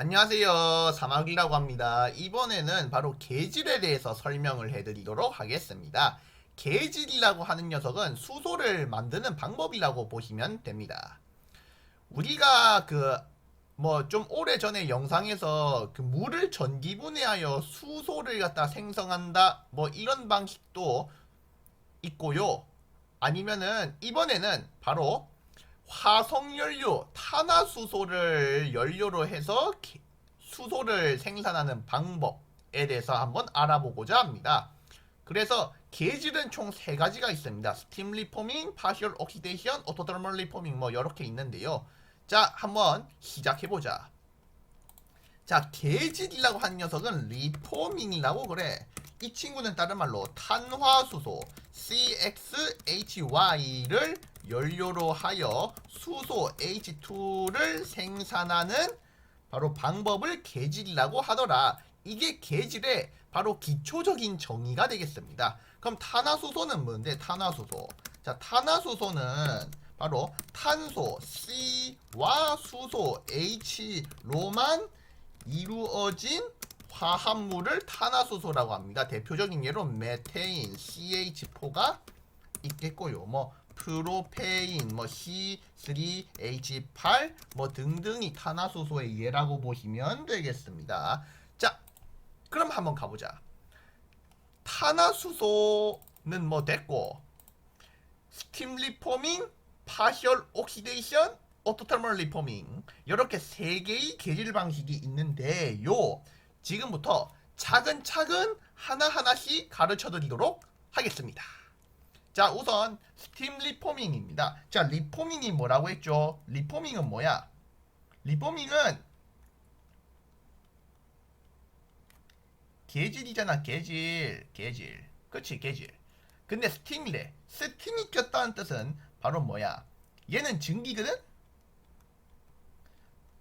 안녕하세요. 사막이라고 합니다. 이번에는 바로 계질에 대해서 설명을 해드리도록 하겠습니다. 계질이라고 하는 녀석은 수소를 만드는 방법이라고 보시면 됩니다. 우리가 그 뭐 좀 오래 전에 영상에서 그 물을 전기분해하여 수소를 갖다 생성한다 뭐 이런 방식도 있고요. 아니면은 이번에는 바로 화석연료 탄화수소를 연료로 해서 기- 수소를 생산하는 방법에 대해서 한번 알아보고자 합니다. 그래서 계질은 총 세 가지가 있습니다. 스팀 리포밍, 파셜 옥시데이션, 오토더멀 리포밍 뭐 이렇게 있는데요. 자, 한번 시작해 보자. 자, 계질이라고 하는 녀석은 리포밍이라고 그래. 이 친구는 다른 말로 탄화수소 CXHY를 연료로 하여 수소 H2를 생산하는 바로 방법을 계질이라고 하더라. 이게 계질의 바로 기초적인 정의가 되겠습니다. 그럼 탄화수소는 뭔데? 탄화수소. 자, 탄화수소는 바로 탄소 C와 수소 H로만 이루어진 화합물을 탄화수소라고 합니다. 대표적인 예로 메테인 CH4가 있겠고요. 뭐 프로페인, 뭐 C3H8 뭐 등등이 탄화수소의 예라고 보시면 되겠습니다. 자, 그럼 한번 가보자. 탄화수소는 뭐 됐고 스팀 리포밍, 파셜 옥시데이션, 오토터멀 리포밍 이렇게 세 개의 계질 방식이 있는데요. 지금부터 차근차근 하나하나씩 가르쳐 드리도록 하겠습니다. 자, 우선 스팀 리포밍입니다. 자, 리포밍이 뭐라고 했죠? 리포밍은 뭐야? 리포밍은 계질이잖아, 계질. 계질. 그치, 계질. 근데 스팀이래. 스팀이 꼈다는 뜻은 바로 뭐야? 얘는 증기거든?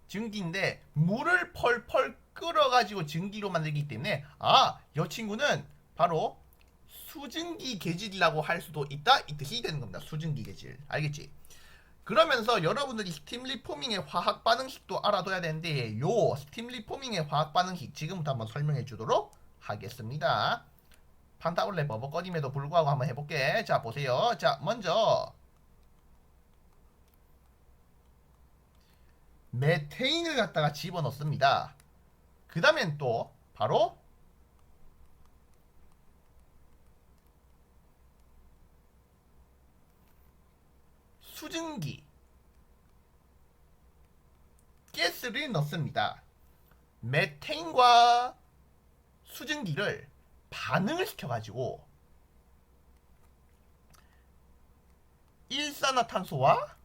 증기인데 물을 펄펄 끓어가지고 증기로 만들기 때문에 아, 이 친구는 바로 수증기 계질이라고 할 수도 있다 이 뜻이 되는 겁니다. 수증기 계질. 알겠지? 그러면서 여러분들이 스팀 리포밍의 화학 반응식도 알아둬야 되는데 요 스팀 리포밍의 화학 반응식 지금부터 한번 설명해 주도록 하겠습니다. 판타올레 버벅거림에도 불구하고 한번 해볼게. 자 보세요. 자 먼저 메테인을 갖다가 집어넣습니다. 그 다음엔 또 바로 수증기 가스를 넣습니다. 메테인과 수증기를 반응을 시켜가지고 일산화탄소와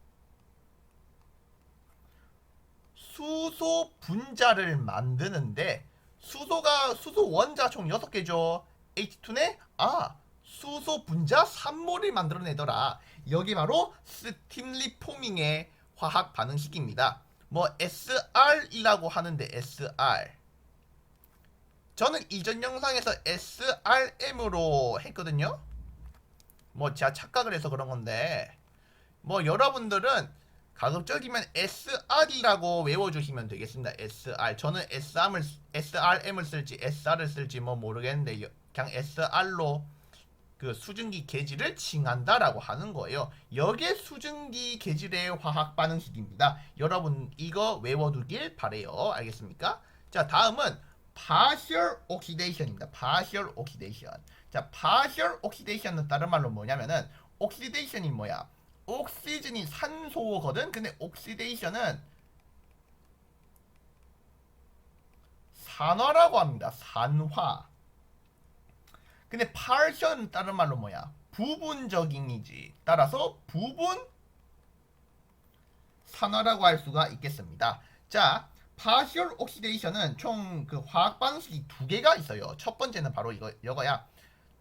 수소 분자를 만드는데 수소가 수소 원자 총 6개죠. H2네 아 수소 분자 3몰을 만들어내더라. 여기 바로 스팀 리포밍의 화학 반응식입니다. 뭐 SR이라고 하는데 SR 저는 이전 영상에서 SRM으로 했거든요. 뭐 제가 착각을 해서 그런 건데 뭐 여러분들은 가급적이면 SR이라고 외워주시면 되겠습니다. SR. 저는 SR을, SRM을 쓸지 SR을 쓸지 뭐 모르겠는데 여- 그냥 SR로 그 수증기 계질을 칭한다라고 하는 거예요. 여기에 수증기 계질의 화학 반응식입니다. 여러분 이거 외워두길 바래요. 알겠습니까? 자 다음은 partial oxidation입니다. partial oxidation. 자 partial oxidation은 다른 말로 뭐냐면은 oxidation이 뭐야? 옥시즌이 산소거든. 근데 옥시데이션은 산화라고 합니다. 산화. 근데 partial은 다른 말로 뭐야? 부분적인이지. 따라서 부분 산화라고 할 수가 있겠습니다. 자, partial oxidation은 총 그 화학 반응식이 두 개가 있어요. 첫 번째는 바로 이거 이거야.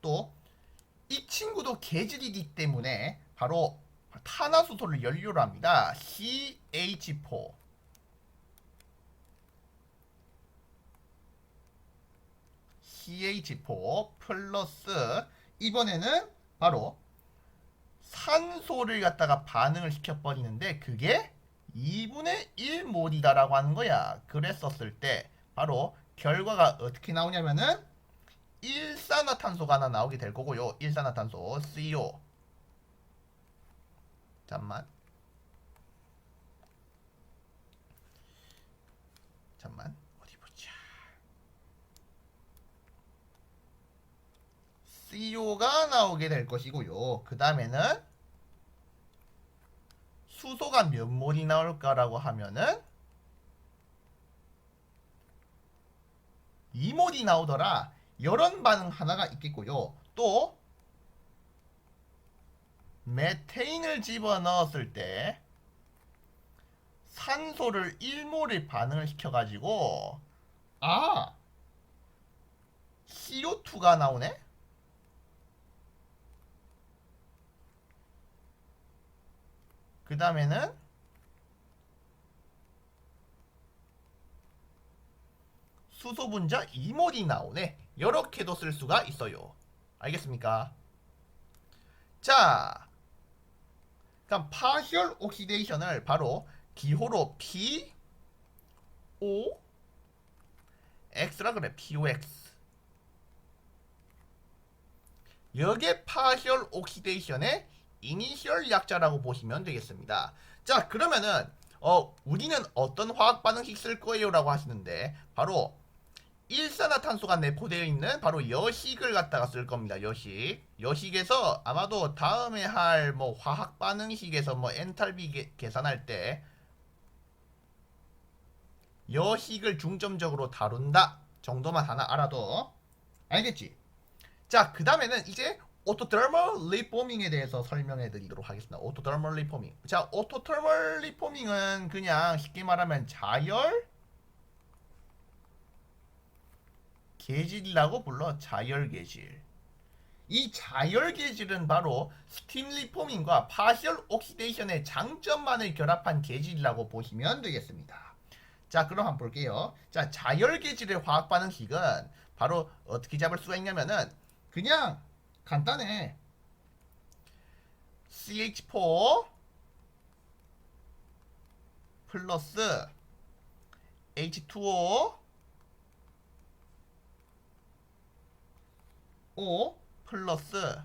또 이 친구도 계질이기 때문에 바로 탄화수소를 연료로 합니다. CH4 CH4 플러스 이번에는 바로 산소를 갖다가 반응을 시켜버리는데 그게 2분의 1 몰이다라고 하는 거야. 그랬었을 때 바로 결과가 어떻게 나오냐면은 일산화탄소가 하나 나오게 될 거고요. 일산화탄소 CO. 잠만. 잠만 어디 보자. CO가 나오게 될 것이고요. 그 다음에는 수소가 몇 몰이 나올까라고 하면은 2몰이 나오더라. 이런 반응 하나가 있겠고요. 또 메테인을 집어넣었을 때 산소를 1몰을 반응을 시켜가지고 아 CO2가 나오네? 그 다음에는 수소 분자 2몰이 나오네. 이렇게도 쓸 수가 있어요. 알겠습니까? 자, 그럼 파셜 옥시데이션을 바로 기호로 P O X라 그래. POX. 여기에 파셜 옥시데이션의 이니셜 약자라고 보시면 되겠습니다. 자, 그러면은 어, 우리는 어떤 화학 반응식 쓸 거예요 라고 하시는데 바로 일산화탄소가 내포되어 있는 바로 여식을 갖다가 쓸 겁니다. 여식. 여식에서 아마도 다음에 할 뭐 화학 반응식에서 뭐 엔탈비 계- 계산할 때 여식을 중점적으로 다룬다 정도만 하나 알아도 알겠지? 자, 그 다음에는 이제 오토터멀 리포밍에 대해서 설명해 드리도록 하겠습니다. 오토터멀 리포밍. 자, 오토터멀 리포밍은 그냥 쉽게 말하면 자열 계질이라고 불러 자열 계질. 이 자열 계질은 바로 스팀 리포밍과 파셜 옥시데이션의 장점만을 결합한 계질이라고 보시면 되겠습니다. 자, 그럼 한번 볼게요. 자, 자열 계질의 화학 반응식은 바로 어떻게 잡을 수가 있냐면은 그냥 간단해. CH4 플러스 H2O O 플러스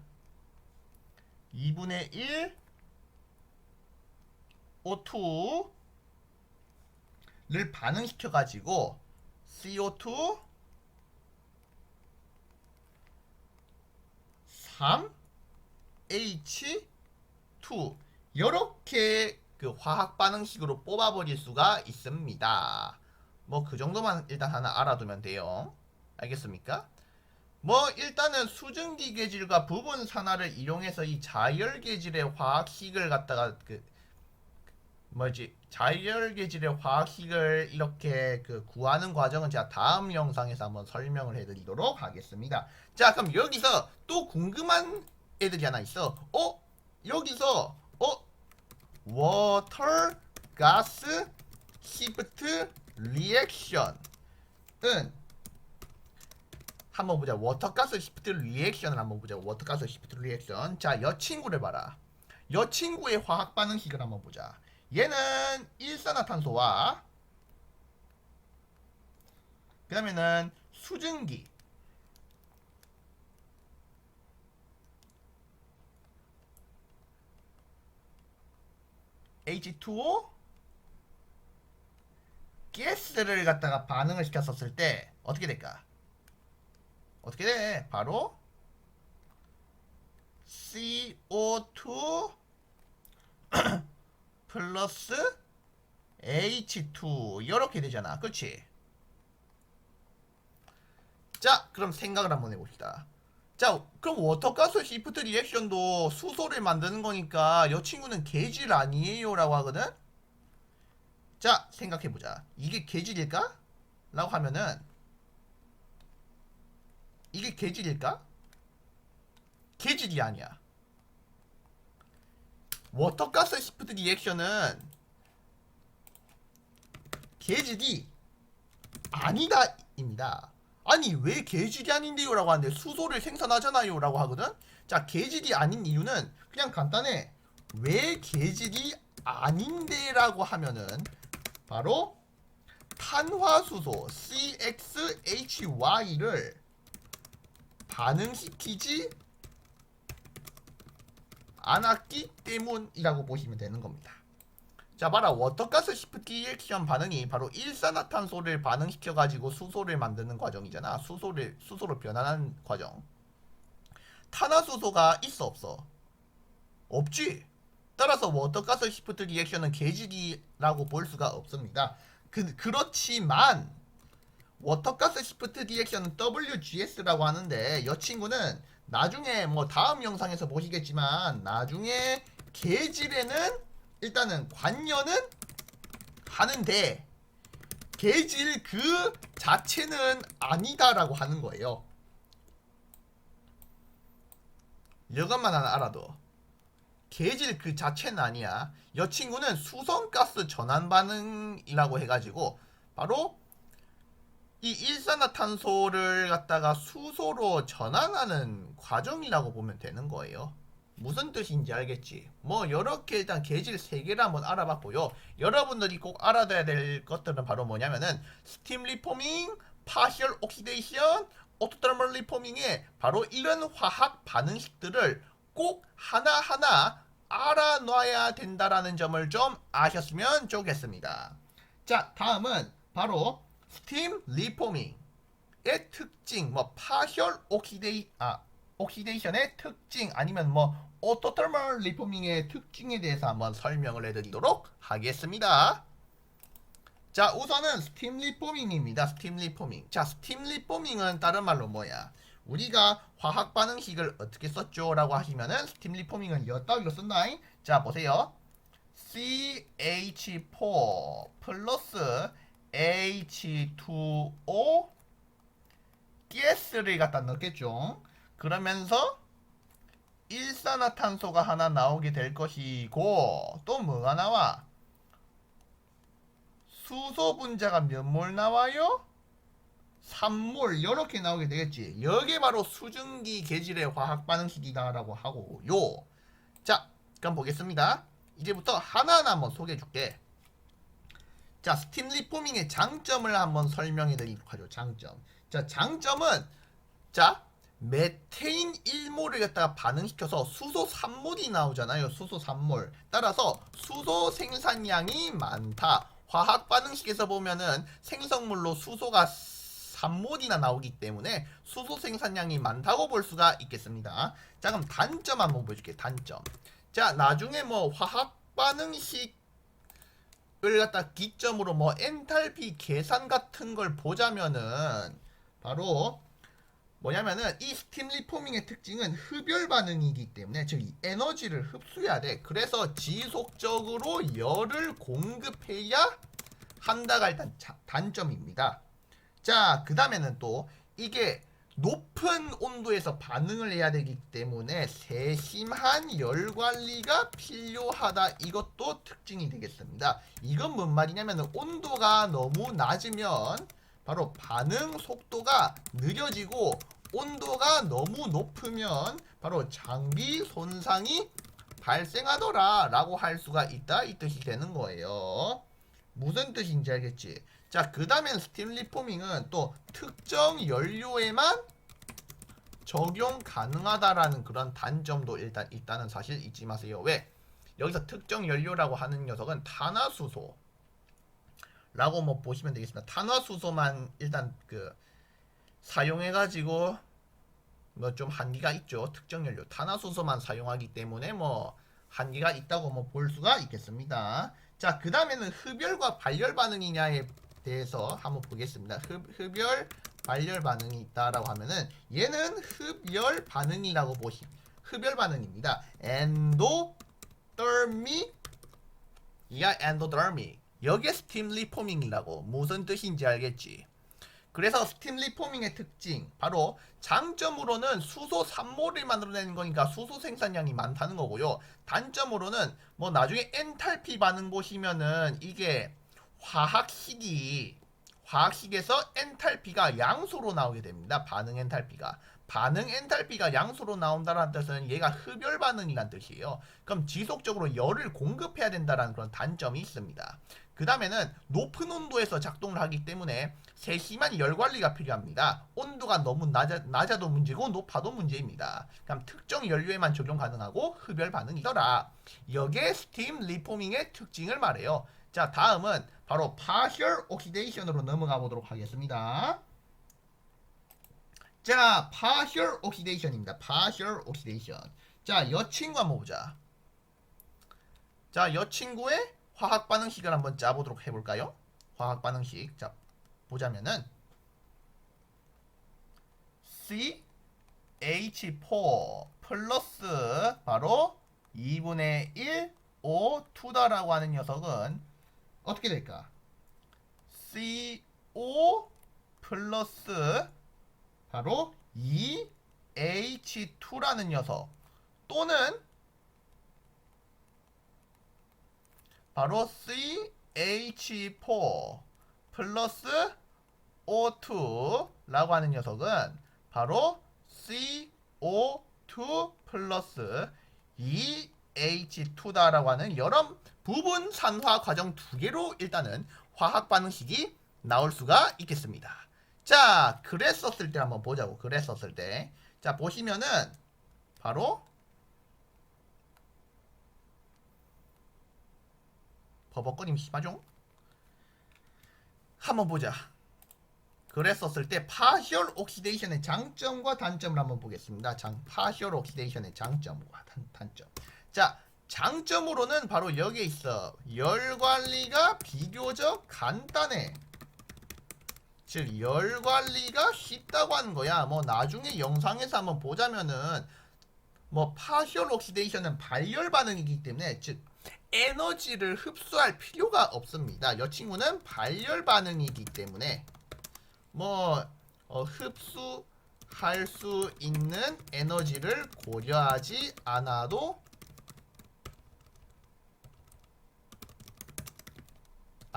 2분의 1 O2를 반응시켜 가지고 CO2 3 H2 이렇게 그 화학 반응식으로 뽑아버릴 수가 있습니다. 뭐 그 정도만 일단 하나 알아두면 돼요. 알겠습니까? 뭐 일단은 수증기 계질과 부분 산화를 이용해서 이 자열 계질의 화학식을 갖다가 그 뭐지 자열 계질의 화학식을 이렇게 그 구하는 과정은 제가 다음 영상에서 한번 설명을 해드리도록 하겠습니다. 자 그럼 여기서 또 궁금한 애들이 하나 있어. 어 여기서 어 워터 가스 시프트 리액션은 한번 보자. 워터가스 시프트 리액션을 한번 보자. 워터가스 시프트 리액션. 자, 여 친구를 봐라. 여 친구의 화학 반응식을 한번 보자. 얘는 일산화탄소와 그 다음에는 수증기 H2O 가스를 갖다가 반응을 시켰었을 때 어떻게 될까? 어떻게 돼? 바로 CO2 플러스 H2 이렇게 되잖아. 그렇지? 자, 그럼 생각을 한번 해봅시다. 자, 그럼 워터가스 시프트 리액션도 수소를 만드는 거니까 이 친구는 계질 아니에요 라고 하거든? 자, 생각해보자. 이게 계질일까? 라고 하면은 이게 계질일까? 계질이 아니야. 워터가스 시프트 리액션은 계질이 아니다 입니다. 아니 왜 계질이 아닌데요? 라고 하는데 수소를 생산하잖아요 라고 하거든? 자 계질이 아닌 이유는 그냥 간단해 왜 계질이 아닌데 라고 하면은 바로 탄화수소 CXHY를 반응시키지 않았기 때문이라고 보시면 되는 겁니다. 자, 봐라. 워터가스 시프트 리액션 반응이 바로 일산화탄소를 반응시켜 가지고 수소를 만드는 과정이잖아. 수소를 수소로 변환하는 과정. 탄화수소가 있어 없어? 없지. 따라서 워터가스 시프트 리액션은 계직이라고 볼 수가 없습니다. 그, 그렇지만 워터가스 시프트 리액션은 WGS라고 하는데 이 친구는 나중에 뭐 다음 영상에서 보시겠지만 나중에 계질에는 일단은 관여는 하는데 계질 그 자체는 아니다라고 하는 거예요. 이것만 하나 알아도 계질 그 자체는 아니야. 이 친구는 수성가스 전환 반응이라고 해가지고 바로 이 일산화탄소를 갖다가 수소로 전환하는 과정이라고 보면 되는 거예요. 무슨 뜻인지 알겠지? 뭐 이렇게 일단 계질 세 개를 한번 알아봤고요. 여러분들이 꼭 알아둬야 될 것들은 바로 뭐냐면은 스팀 리포밍, 파셜 옥시데이션, 오토더멀 리포밍의 바로 이런 화학 반응식들을 꼭 하나하나 알아놔야 된다라는 점을 좀 아셨으면 좋겠습니다. 자, 다음은 바로 스팀 리포밍의 특징, 뭐 파셜 옥시데이 아 옥시데이션의 특징 아니면 뭐 오토터멀 리포밍의 특징에 대해서 한번 설명을 해드리도록 하겠습니다. 자, 우선은 스팀 리포밍입니다. 스팀 리포밍. 자, 스팀 리포밍은 다른 말로 뭐야? 우리가 화학 반응식을 어떻게 썼죠? 라고 하시면은 스팀 리포밍은 여따위로 쓴다잉. 자, 보세요. CH4 플러스 H2O 가스를 갖다 넣겠죠. 그러면서 일산화탄소가 하나 나오게 될 것이고 또 뭐가 나와? 수소 분자가 몇 몰 나와요? 3몰 이렇게 나오게 되겠지. 여기 바로 수증기 계질의 화학 반응식이다라고 하고요. 자, 그럼 보겠습니다. 이제부터 하나하나 한번 소개해 줄게. 자, 스팀 리포밍의 장점을 한번 설명해 드리도록 하죠. 장점. 자, 장점은 자, 메테인 1몰을 갖다가 반응시켜서 수소 3몰이 나오잖아요. 수소 3몰. 따라서 수소 생산량이 많다. 화학 반응식에서 보면은 생성물로 수소가 3몰이나 나오기 때문에 수소 생산량이 많다고 볼 수가 있겠습니다. 자, 그럼 단점 한번 보여줄게. 단점. 자, 나중에 뭐 화학 반응식 을 갖다 기점으로 뭐 엔탈피 계산 같은 걸 보자면은 바로 뭐냐면은 이 스팀 리포밍의 특징은 흡열 반응이기 때문에 즉 이 에너지를 흡수해야 돼. 그래서 지속적으로 열을 공급해야 한다가 일단 자- 단점입니다. 자, 그 다음에는 또 이게 높은 온도에서 반응을 해야 되기 때문에 세심한 열 관리가 필요하다. 이것도 특징이 되겠습니다. 이건 뭔 말이냐면 온도가 너무 낮으면 바로 반응 속도가 느려지고 온도가 너무 높으면 바로 장비 손상이 발생하더라 라고 할 수가 있다 이 뜻이 되는 거예요 무슨 뜻인지 알겠지 자 그 다음엔 스팀 리포밍은 또 특정 연료에만 적용 가능하다라는 그런 단점도 일단 있다는 사실 잊지 마세요 왜 여기서 특정 연료라고 하는 녀석은 탄화수소 라고 뭐 보시면 되겠습니다. 탄화수소만 일단 그 사용해 가지고 뭐 좀 한계가 있죠. 특정 연료 탄화수소만 사용하기 때문에 뭐 한계가 있다고 뭐 볼 수가 있겠습니다. 자, 그다음에는 흡열과 발열 반응이냐에 대해서 한번 보겠습니다. 흡, 흡열 발열 반응이 있다라고 하면은 얘는 흡열 반응이라고 보시 흡열 반응입니다. 엔도더미 이가 엔도더미 여기에 스팀 리포밍이라고 무슨 뜻인지 알겠지? 그래서 스팀 리포밍의 특징 바로 장점으로는 수소 3몰을 만들어내는 거니까 수소 생산량이 많다는 거고요. 단점으로는 뭐 나중에 엔탈피 반응 보시면은 이게 화학식이 화학식에서 엔탈피가 양소로 나오게 됩니다. 반응 엔탈피가 반응 엔탈피가 양수로 나온다는 뜻은 얘가 흡열 반응이란 뜻이에요. 그럼 지속적으로 열을 공급해야 된다는 그런 단점이 있습니다. 그 다음에는 높은 온도에서 작동을 하기 때문에 세심한 열 관리가 필요합니다. 온도가 너무 낮아, 낮아도 문제고 높아도 문제입니다. 그럼 특정 연료에만 적용 가능하고 흡열 반응이더라. 여기에 스팀 리포밍의 특징을 말해요. 자, 다음은 바로 partial oxidation으로 넘어가 보도록 하겠습니다. 자, partial oxidation입니다. partial oxidation. 자, 여 친구 한번 보자. 자, 여 친구의 화학 반응식을 한번 짜보도록 해볼까요? 화학 반응식. 자, 보자면은 CH4 플러스 바로 2분의 1 O2다라고 하는 녀석은 어떻게 될까? CO 플러스 바로 2H2라는 녀석 또는 바로 CH4 플러스 O2라고 하는 녀석은 바로 CO2 플러스 2H2다라고 하는 여러 부분 산화 과정 두 개로 일단은 화학 반응식이 나올 수가 있겠습니다. 자, 그랬었을 때 한번 보자고. 그랬었을 때. 자, 보시면은 바로 버벅거림 심하죠? 한번 보자. 그랬었을 때 파시얼 옥시데이션의 장점과 단점을 한번 보겠습니다. 장 파시얼 옥시데이션의 장점과 단, 단점. 자, 장점으로는 바로 여기에 있어. 열 관리가 비교적 간단해. 즉, 열 관리가 쉽다고 하는 거야. 뭐 나중에 영상에서 한번 보자면은 뭐 파시얼 옥시데이션은 발열 반응이기 때문에 즉 에너지를 흡수할 필요가 없습니다. 이 친구는 발열 반응이기 때문에 뭐 어, 흡수할 수 있는 에너지를 고려하지 않아도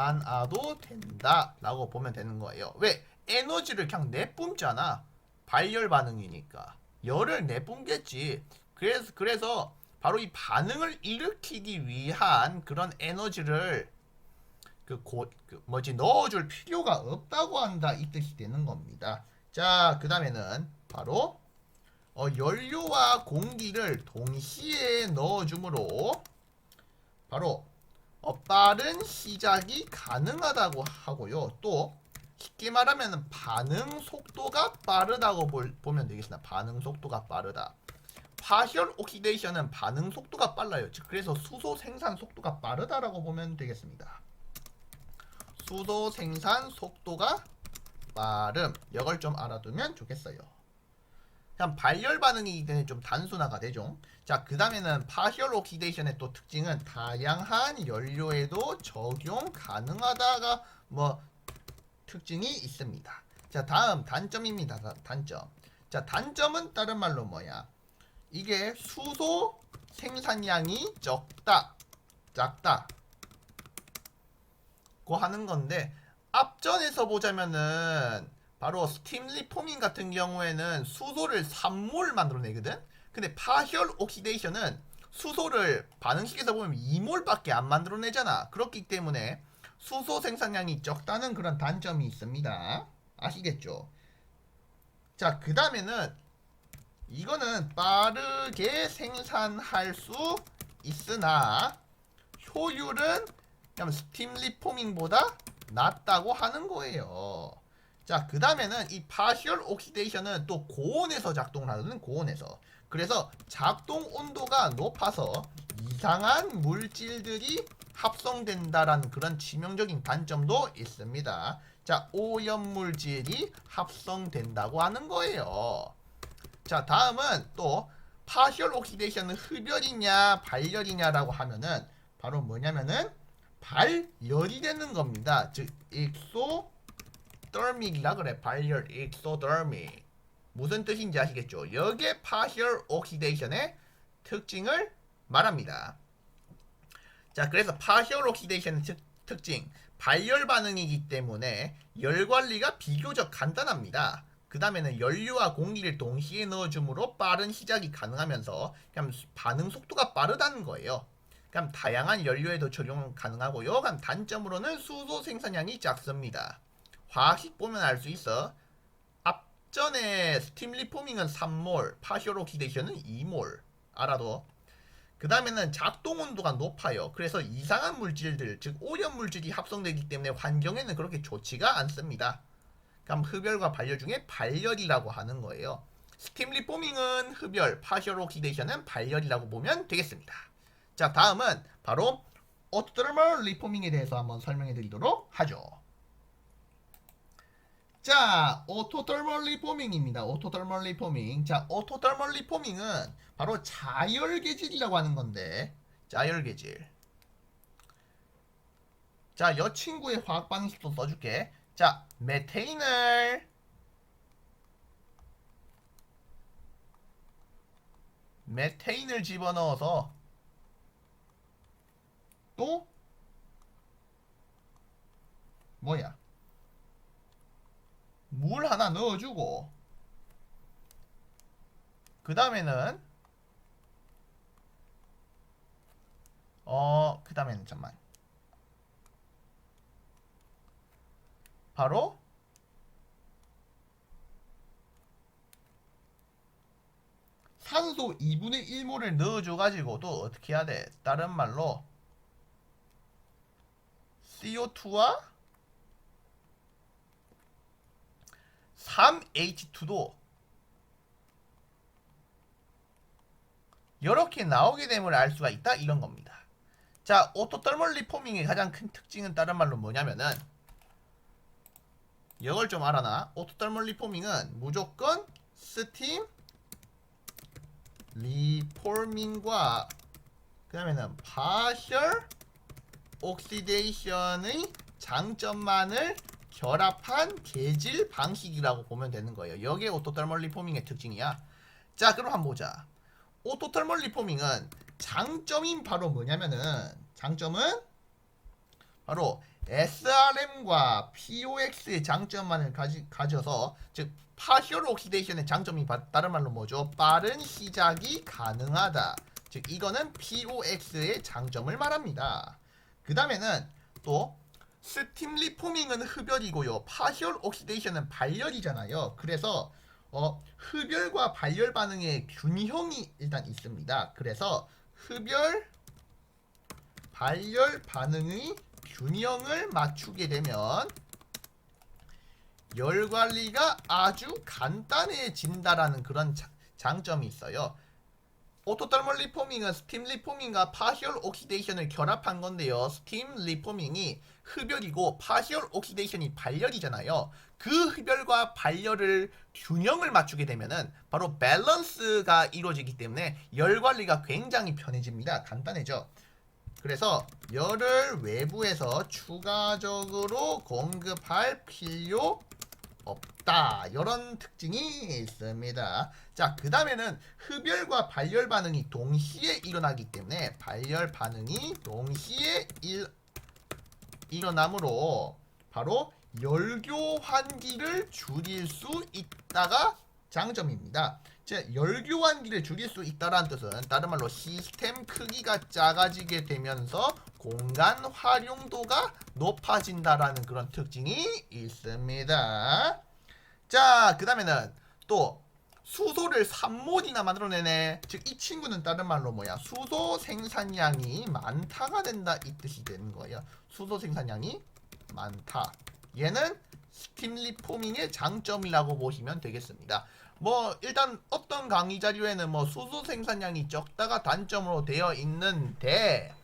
않아도 된다 라고 보면 되는 거예요. 왜? 에너지를 그냥 내뿜잖아. 발열 반응이니까 열을 내뿜겠지. 그래서 그래서 바로 이 반응을 일으키기 위한 그런 에너지를 그, 고, 그 뭐지 넣어줄 필요가 없다고 한다 이 뜻이 되는 겁니다. 자, 그 다음에는 바로 어, 연료와 공기를 동시에 넣어주므로 바로 어, 빠른 시작이 가능하다고 하고요. 또 쉽게 말하면 반응 속도가 빠르다고 볼, 보면 되겠습니다. 반응 속도가 빠르다. 파셜 옥시데이션은 반응 속도가 빨라요. 즉 그래서 수소 생산 속도가 빠르다라고 보면 되겠습니다. 수소 생산 속도가 빠름. 이걸 좀 알아두면 좋겠어요. 그냥 발열 반응이기 때문에 좀 단순화가 되죠. 자, 그 다음에는 파셜 옥시데이션의 또 특징은 다양한 연료에도 적용 가능하다가 뭐 특징이 있습니다. 자, 다음 단점입니다. 다- 단점. 자, 단점은 다른 말로 뭐야? 이게 수소 생산량이 적다, 작다. 고 하는 건데 앞전에서 보자면은 바로 스팀 리포밍 같은 경우에는 수소를 3몰 만들어내거든. 근데 파셜 옥시데이션은 수소를 반응식에서 보면 2몰밖에 안 만들어내잖아. 그렇기 때문에 수소 생산량이 적다는 그런 단점이 있습니다. 아시겠죠? 자, 그 다음에는 이거는 빠르게 생산할 수 있으나 효율은 스팀 리포밍보다 낮다고 하는 거예요. 자, 그 다음에는 이 파셜 옥시데이션은 또 고온에서 작동을 하는 고온에서. 그래서 작동 온도가 높아서 이상한 물질들이 합성된다라는 그런 치명적인 단점도 있습니다. 자, 오염 물질이 합성된다고 하는 거예요. 자, 다음은 또 파셜 옥시데이션은 흡열이냐 발열이냐라고 하면은 바로 뭐냐면은 발열이 되는 겁니다. 즉 익소 더믹이라 그래. 발열 익소더믹. 무슨 뜻인지 아시겠죠? 여기에 파셜 옥시데이션의 특징을 말합니다. 자, 그래서 파셜 옥시데이션의 특, 특징 발열 반응이기 때문에 열 관리가 비교적 간단합니다. 그 다음에는 연료와 공기를 동시에 넣어줌으로 빠른 시작이 가능하면서 그냥 반응 속도가 빠르다는 거예요. 그럼 다양한 연료에도 적용 가능하고요. 그럼 단점으로는 수소 생산량이 작습니다. 화학식 보면 알 수 있어. 앞전에 스팀 리포밍은 3몰, 파쇼 오키데이션은 2몰. 알아도. 그 다음에는 작동 온도가 높아요. 그래서 이상한 물질들, 즉 오염 물질이 합성되기 때문에 환경에는 그렇게 좋지가 않습니다. 그럼 흡열과 발열 중에 발열이라고 하는 거예요. 스팀 리포밍은 흡열, 파셜 오키데이션은 발열이라고 보면 되겠습니다. 자, 다음은 바로 오토더멀 리포밍에 대해서 한번 설명해 드리도록 하죠. 자, 오토더멀 리포밍입니다. 오토더멀 리포밍. 자, 오토더멀 리포밍은 바로 자열계질이라고 하는 건데, 자열계질. 자, 여 친구의 화학 반응식도 써줄게. 자, 메테인을 메테인을 집어넣어서 또 뭐야? 물 하나 넣어주고 그 다음에는 어, 그 다음에는 잠만 바로 산소 2분의 1몰을 넣어줘가지고도 어떻게 해야 돼? 다른 말로 CO2와 3H2도 이렇게 나오게 됨을 알 수가 있다 이런 겁니다. 자, 오토떨멀 리포밍의 가장 큰 특징은 다른 말로 뭐냐면은 이걸 좀 알아놔. 오토떨멀 리포밍은 무조건 스팀 리포밍과 그 다음에는 파셜 옥시데이션의 장점만을 결합한 계질 방식이라고 보면 되는 거예요. 여기에 오토떨멀 리포밍의 특징이야. 자, 그럼 한번 보자. 오토떨멀 리포밍은 장점인 바로 뭐냐면은 장점은 바로 SRM과 POX의 장점만을 가지, 가져서 즉 파셜 옥시데이션의 장점이 바, 다른 말로 뭐죠? 빠른 시작이 가능하다. 즉 이거는 POX의 장점을 말합니다. 그 다음에는 또 스팀 리포밍은 흡열이고요. 파셜 옥시데이션은 발열이잖아요. 그래서 어, 흡열과 발열 반응의 균형이 일단 있습니다. 그래서 흡열 발열 반응의 균형을 맞추게 되면 열 관리가 아주 간단해진다라는 그런 자- 장점이 있어요. 오토떨멀 리포밍은 스팀 리포밍과 파셜 옥시데이션을 결합한 건데요. 스팀 리포밍이 흡열이고 파셜 옥시데이션이 발열이잖아요. 그 흡열과 발열을 균형을 맞추게 되면은 바로 밸런스가 이루어지기 때문에 열 관리가 굉장히 편해집니다. 간단해져. 그래서 열을 외부에서 추가적으로 공급할 필요 없다. 이런 특징이 있습니다. 자, 그 다음에는 흡열과 발열 반응이 동시에 일어나기 때문에 발열 반응이 동시에 일, 일어나므로 바로 열교 환기를 줄일 수 있다가 장점입니다. 즉 열교 환기를 줄일 수 있다라는 뜻은 다른 말로 시스템 크기가 작아지게 되면서 공간 활용도가 높아진다라는 그런 특징이 있습니다. 자, 그 다음에는 또 수소를 3몰이나 만들어내네. 즉 이 친구는 다른 말로 뭐야? 수소 생산량이 많다가 된다 이 뜻이 되는 거예요. 수소 생산량이 많다. 얘는 스팀 리포밍의 장점이라고 보시면 되겠습니다. 뭐 일단 어떤 강의 자료에는 뭐 수소 생산량이 적다가 단점으로 되어 있는데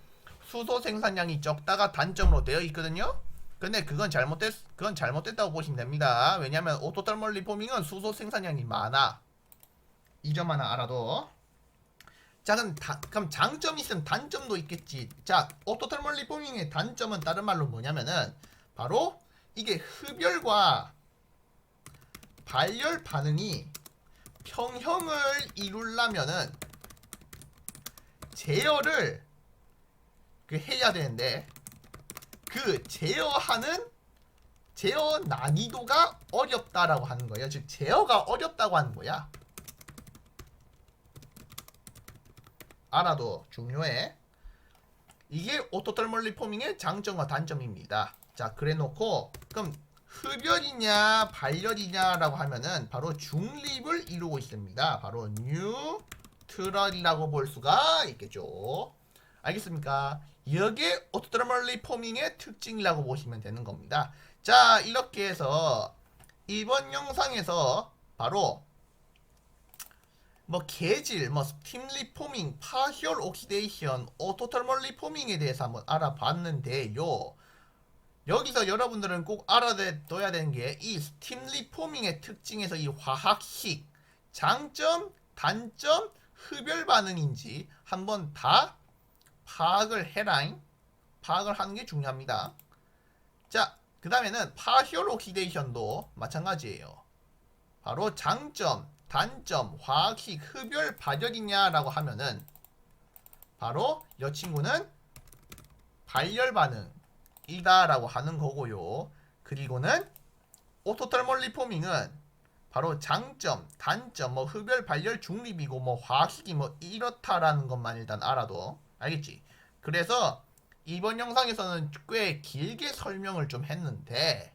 수소 생산량이 적다가 단점으로 되어 있거든요. 근데 그건 잘못됐 그건 잘못됐다고 보시면 됩니다. 왜냐하면 오토떨멀 리포밍은 수소 생산량이 많아. 이 점 하나 알아도. 자 그럼, 다, 그럼 장점이 있으면 단점도 있겠지. 자 오토떨멀 리포밍의 단점은 다른 말로 뭐냐면은 바로 이게 흡열과 발열 반응이 평형을 이루려면은 제어를 그 해야 되는데 그 제어하는 제어 난이도가 어렵다라고 하는 거예요. 즉 제어가 어렵다고 하는 거야. 알아도 중요해. 이게 오토털멀 리포밍의 장점과 단점입니다. 자, 그래 놓고 그럼 흡열이냐 발열이냐라고 하면은 바로 중립을 이루고 있습니다. 바로 뉴트럴이라고 볼 수가 있겠죠. 알겠습니까? 이게 오토털멀 리포밍의 특징이라고 보시면 되는 겁니다. 자, 이렇게 해서 이번 영상에서 바로 뭐 개질, 뭐 스팀 리포밍, 파열 옥시데이션, 오토털멀 리포밍에 대해서 한번 알아봤는데요. 여기서 여러분들은 꼭 알아둬야 되는 게 이 스팀 리포밍의 특징에서 이 화학식 장점, 단점, 흡열 반응인지 한번 다 파악을 해라잉. 파악을 하는 게 중요합니다. 자, 그 다음에는 파열 옥시데이션도 마찬가지예요. 바로 장점, 단점, 화학식, 흡열, 발열이냐라고 하면은 바로 이 친구는 발열 반응이다라고 하는 거고요. 그리고는 오토털멀 리포밍은 바로 장점, 단점, 뭐 흡열, 발열, 중립이고 뭐 화학식이 뭐 이렇다라는 것만 일단 알아도 알겠지? 그래서 이번 영상에서는 꽤 길게 설명을 좀 했는데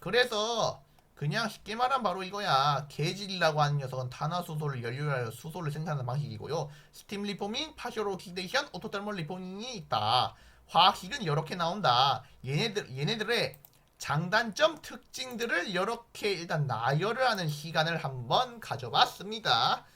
그래서 그냥 쉽게 말하면 바로 이거야. 개질이라고 하는 녀석은 탄화수소를 연료하여 수소를 생산하는 방식이고요. 스팀 리포밍, 파쇼 오키데이션, 오토털멀 리포밍이 있다. 화학식은 이렇게 나온다. 얘네들 얘네들의 장단점 특징들을 이렇게 일단 나열을 하는 시간을 한번 가져봤습니다.